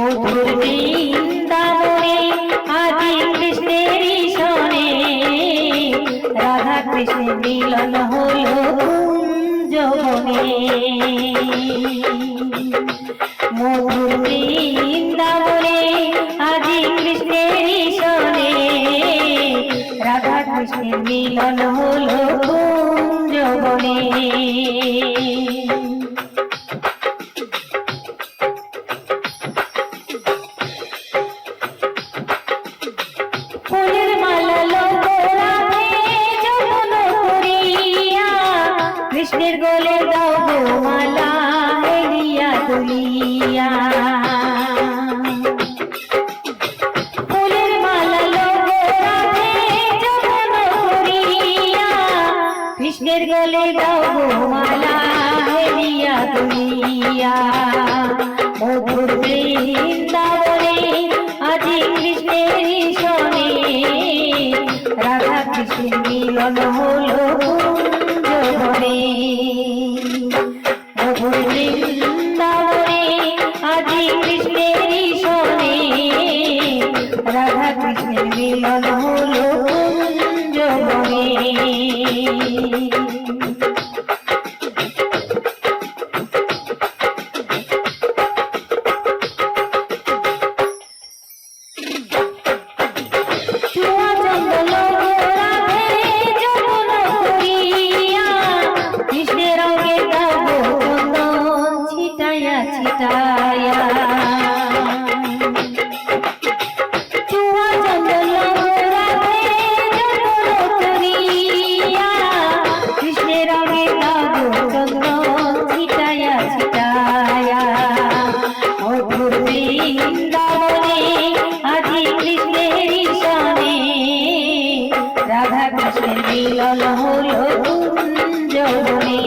মধুর বৃন্দাবনে আদি কৃষ্ণের সনে, রাধা কৃষ্ণের মিলন হলো যৌবনে মধুর বৃন্দাবনে আদি কৃষ্ণের সনে রাধা কৃষ্ণের মিলন হলো যৌবনে কৃষ্ণের গোলে দাও গো মালা হেরিয়া তুলিয়া। ফুলের মালা লোক কৃষ্ণের গোলে দাও গো মালা হেরিয়া তুলিয়া। মধুর বৃন্দাবনে আজি কৃষ্ণের সনে, রাধা কৃষ্ণের মিলন হলো বৃন্দাবনে আজি কৃষ্ণের সনে রাধা কৃষ্ণের মিলন হলো যৌবনে চুয়া মিলন হলো যৌবনে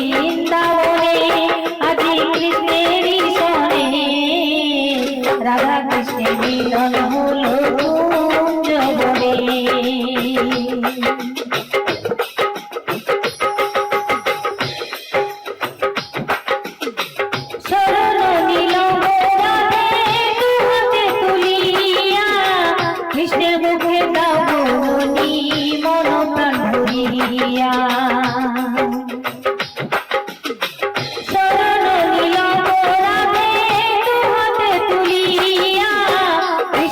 বৃন্দাবনে আজি কৃষ্ণের সনে। রাধা কৃষ্ণের মিলন হলো তুলিয়া কৃষ্ণের মুখে দাও মন প্রাণ ভরিয়া।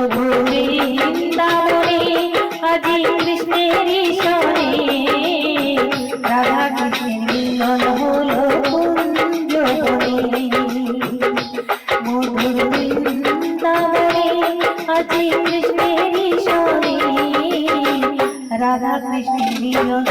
মধুর বৃন্দাবনে আজি কৃষ্ণের সনে রাধা কৃষ্ণের মিলন হলো যৌবনে মধুর বৃন্দাবনে আজি কৃষ্ণের সনে রাধা কৃষ্ণের মিলন